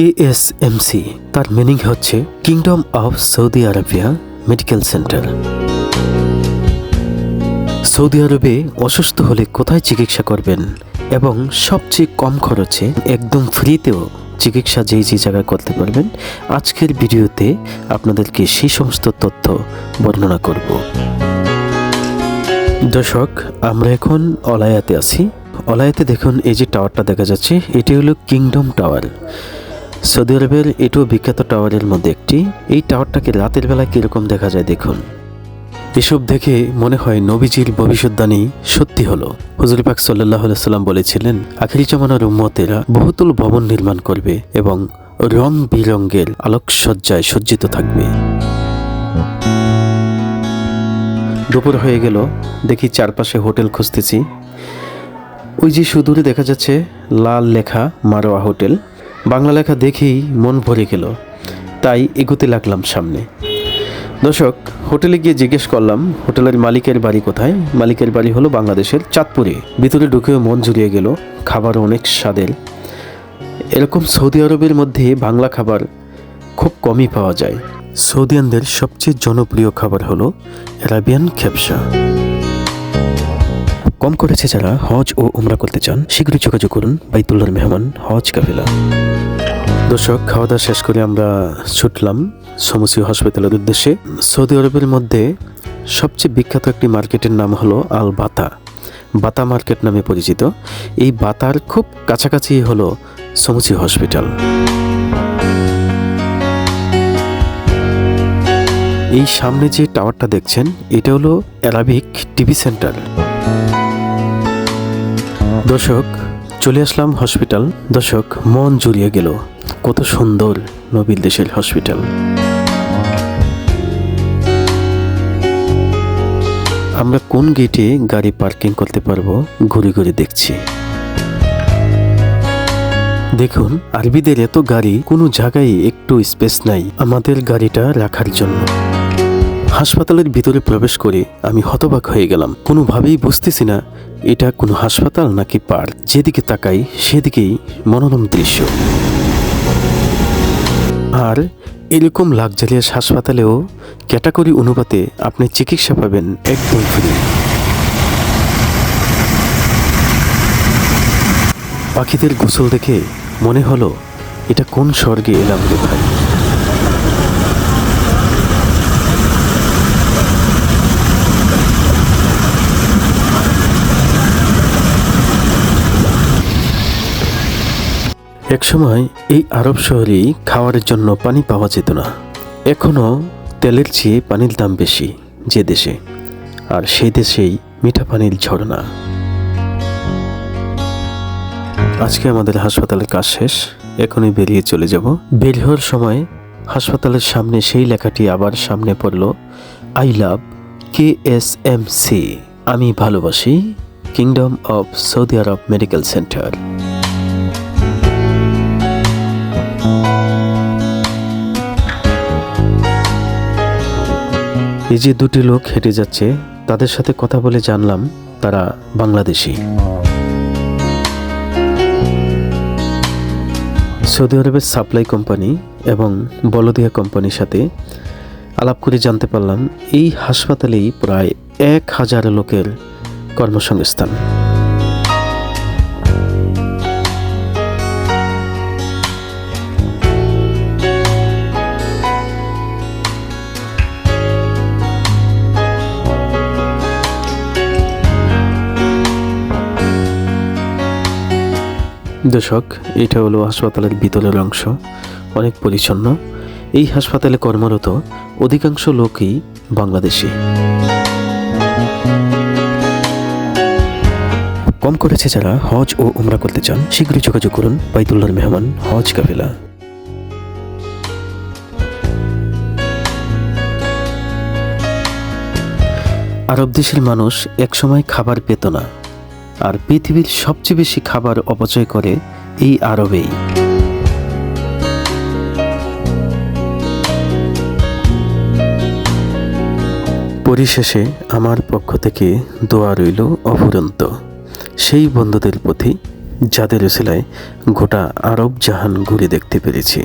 কেএসএমসি তার মিনিং হচ্ছে kingdom of Saudi Arabia medical centre Saudi আরবে অসুস্থ হলে কোথায় চিকিৎসা করবেন? এবং সবচেয়ে কম খরচে একদম ফ্রিতেও চিকিৎসা যেই যে জায়গায় করতে পারবেন, আজকের ভিডিওতে আপনাদেরকে সেই সমস্ত তথ্য বর্ণনা করব। দর্শক, আমরা এখন অলায়াতে আছি। অলায়াতে দেখুন এই যে টাওয়ারটা দেখা যাচ্ছে, এটি হলো কিংডম টাওয়ার সৌদি আরবের এটাও বিখ্যাত টাওয়ারের মধ্যে একটি। এই টাওয়ারটাকে রাতের বেলায় কীরকম দেখা যায় দেখুন। এসব দেখে মনে হয় নবীজির ভবিষ্যৎবাণী সত্যি হলো। হুজুর পাক সাল্লাহ সাল্লাম বলেছিলেন, আখিরি জমানার উম্মতেরা বহুতল ভবন নির্মাণ করবে এবং রং বিরঙ্গের আলোকসজ্জায় সজ্জিত থাকবে। দুপুর হয়ে গেল, দেখি চারপাশে হোটেল খুঁজতেছি। ওই যে সুদূরে দেখা যাচ্ছে, লাল লেখা মারোয়া হোটেল। বাংলা লেখা দেখেই মন ভরে গেল। তাই এগোতে লাগলাম সামনে। দর্শক, হোটেলে গিয়ে জিজ্ঞেস করলাম, হোটেলের মালিকের বাড়ি কোথায়? মালিকের বাড়ি হলো বাংলাদেশের চাঁদপুরে। ভিতরে ঢুকেও মন জুড়িয়ে গেল খাবার অনেক স্বাদের। এরকম সৌদি আরবের মধ্যে বাংলা খাবার খুব কমই পাওয়া যায়। সৌদিয়ানদের সবচেয়ে জনপ্রিয় খাবার হলো অ্যারাবিয়ান খেপসা। কম করেছে যারা হজ ও উমরা করতে চান, শীঘ্রই যোগাযোগ করুন বাইতুল্লার মেহমান হজ কাফেলা। দর্শক খাওয়া দাওয়া শেষ করে আমরা ছুটলাম সমসি হসপিটালের উদ্দেশ্যে। সৌদি আরবের মধ্যে সবচেয়ে বিখ্যাত একটি মার্কেটের নাম হলো আল বাতা বাতা মার্কেট নামে পরিচিত। এই বাতার খুব কাছাকাছি হলো সমসি হসপিটাল। এই সামনে যে টাওয়ারটা দেখছেন, এটা হলো অ্যারাবিক টিভি সেন্টার। দর্শক, চলে আসলাম হসপিটাল। দর্শক, মন জুড়িয়ে গেল। কত সুন্দর নবীল দেশের হসপিটাল। আমরা কোন গেটে গাড়ি পার্কিং করতে পারব ঘুরে ঘুরে দেখছি। দেখুন, আরবিদের এত গাড়ি, কোনো জায়গায় একটু স্পেস নাই আমাদের গাড়িটা রাখার জন্য। হাসপাতালের ভিতরে প্রবেশ করে আমি হতবাক হয়ে গেলাম। কোনোভাবেই বুঝতেছি না, এটা কোনো হাসপাতাল নাকি পার্ক? যেদিকে তাকাই, সেদিকেই মনোরম দৃশ্য। আর এরকম লাক্সারিয়াস হাসপাতালেও ক্যাটাগরি অনুপাতে আপনি চিকিৎসা পাবেন একদম ফ্রি পাখিদের গোসল দেখে মনে হলো, এটা কোন স্বর্গে এলাম রে ভাই? একসময় এই আরব শহরেই খাওয়ার জন্য পানি পাওয়া যেত না। এখনও তেলের চেয়ে পানির দাম বেশি যে দেশে। আর সেই দেশেই মিঠা পানির ঝর্ণা। আজকে আমাদের হাসপাতালের কাজ শেষ। এখনই বেরিয়ে চলে যাব। বের হওয়ার সময় হাসপাতালের সামনে সেই লেখাটি আবার সামনে পড়ল, I love K S M C. আমি ভালোবাসি kingdom of Saudi Arab medical centre. এই যে দুটি লোক হেঁটে যাচ্ছে, তাদের সাথে কথা বলে জানলাম তারা বাংলাদেশি। সৌদি আরবের সাপ্লাই কোম্পানি এবং বলদিয়া কোম্পানির সাথে আলাপ করে জানতে পারলাম, এই হাসপাতালেই প্রায় এক হাজার লোকের কর্মসংস্থান। দর্শক, এটা হলো হাসপাতালের ভিতরের অংশ, অনেক পরিচ্ছন্ন। এই হাসপাতালে কর্মরত অধিকাংশ লোকই বাংলাদেশি। কম করেছে যারা হজ ও উমরা করতে চান, শীঘ্রই যোগাযোগ করুন বাইতুল্লার মেহমান হজ কাফেলা আরব দেশের মানুষ একসময় খাবার পেত না। আর পৃথিবীর সবচেয়ে বেশি খাবার অপচয় করে এই আরবেই। পরিশেষে আমার পক্ষ থেকে দোয়া রইল অফুরন্ত। সেই বন্ধুদের প্রতি যাদের উসিলায় গোটা আরব জাহান ঘুরে দেখতে পেরেছি।